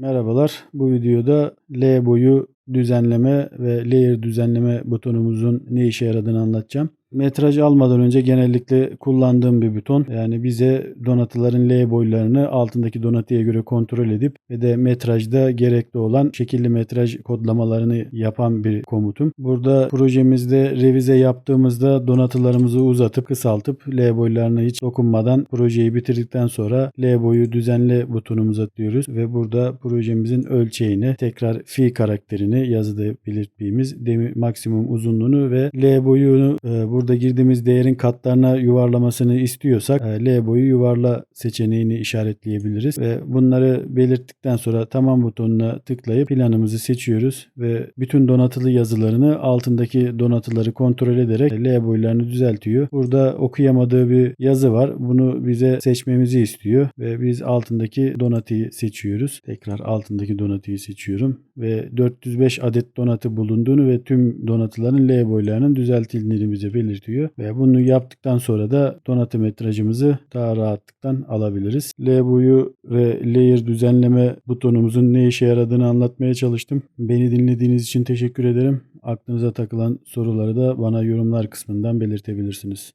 Merhabalar. Bu videoda L boyu düzenleme ve layer düzenleme butonumuzun ne işe yaradığını anlatacağım. Metraj almadan önce genellikle kullandığım bir buton. Yani bize donatıların L boylarını altındaki donatıya göre kontrol edip ve de metrajda gerekli olan şekilli metraj kodlamalarını yapan bir komutum. Burada projemizde revize yaptığımızda donatılarımızı uzatıp kısaltıp L boylarına hiç dokunmadan projeyi bitirdikten sonra L boyu düzenle butonumuza tıklıyoruz ve burada projemizin ölçeğini tekrar fi karakterini yazıda belirttiğimiz maksimum uzunluğunu ve L boyunu e, burada girdiğimiz değerin katlarına yuvarlamasını istiyorsak e, L boyu yuvarla seçeneğini işaretleyebiliriz ve bunları belirttikten sonra tamam butonuna tıklayıp planımızı seçiyoruz ve bütün donatılı yazılarını altındaki donatıları kontrol ederek L boylarını düzeltiyor. Burada okuyamadığı bir yazı var. Bunu bize seçmemizi istiyor ve biz altındaki donatıyı seçiyoruz. Tekrar altındaki donatıyı seçiyorum ve 405 adet donatı bulunduğunu ve tüm donatıların L boylarının düzeltildiğini bize belirtiyor ve bunu yaptıktan sonra da donatı metrajımızı daha rahatlıktan alabiliriz. L boyu ve layer düzenleme butonumuzun ne işe yaradığını anlatmaya çalıştım. Beni dinlediğiniz için teşekkür ederim. Aklınıza takılan soruları da bana yorumlar kısmından belirtebilirsiniz.